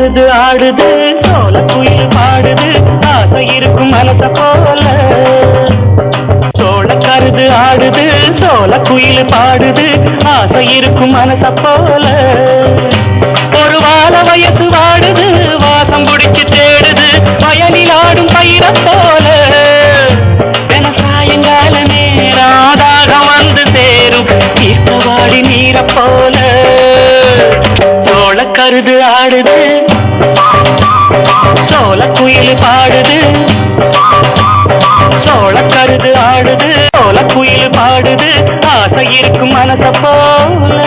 வருது ஆடுது சோள குயில் பாடுது ஆசை இருக்கும் மனச போல. சோழ கருது ஆடுது சோள குயில் பாடுது ஆசை இருக்கும் மனச போல. ஒரு வாழ வயசு வாடுது வாசம் குடிச்சு தேடுது வயலில் ஆடும் பயிர போல. சாயங்கால நேராதாக வந்து சேரும் தீர்த்தவாடி நீர போல. சோழ கருது ஆடுது குயில் பாடுது ஆசை இருக்கும் மனச போல.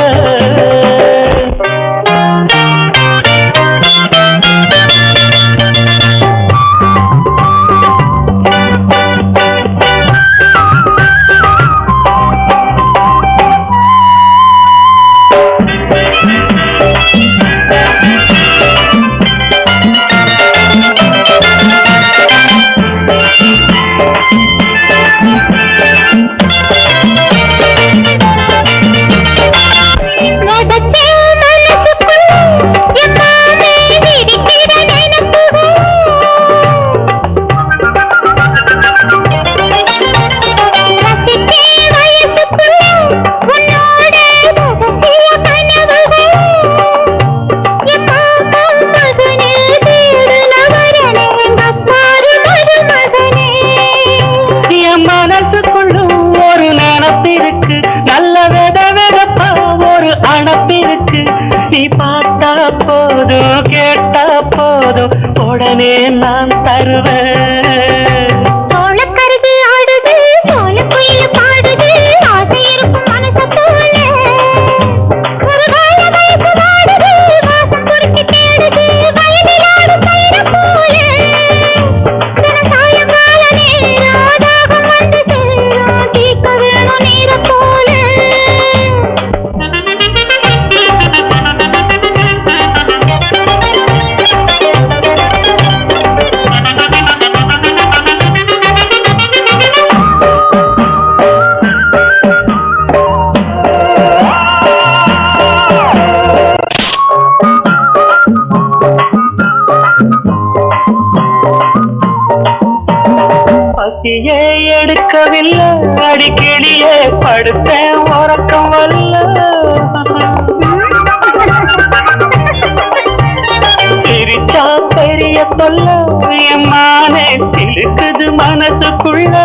ஒரு நீ பார்த்தா போதும் கேட்டா போதும் உடனே நான் தருவேன். பசியே எடுக்கவில்லை அடிக்கடியே படுத்தேன் உறக்கம் வல்ல பிரிச்சா பெரிய தொல்ல என் மானே சிலுக்குது மனசுக்குள்ள.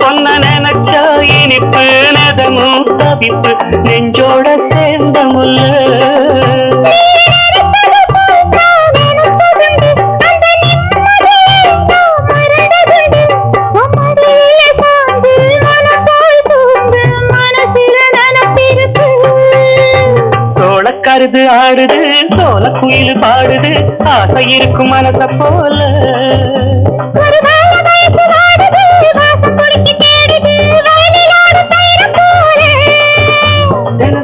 பொன்ன நினைச்சா இனிப்பு நதமும் தவிப்பு நெஞ்சோட சேர்ந்த முல்ல. சோளக்கருது ஆடுது சோள குயில் பாடுது. ஆசை இருக்கும் மனச போல.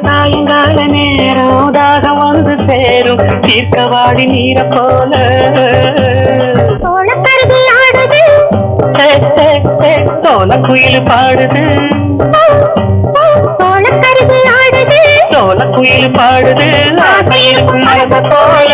சாயங்கால நேரம் தாகம் வந்து சேரும். தீர்க்கவாடி நீர போல. சோள குயில் பாடுது. பாடுது ஆசை இருக்கும் போல.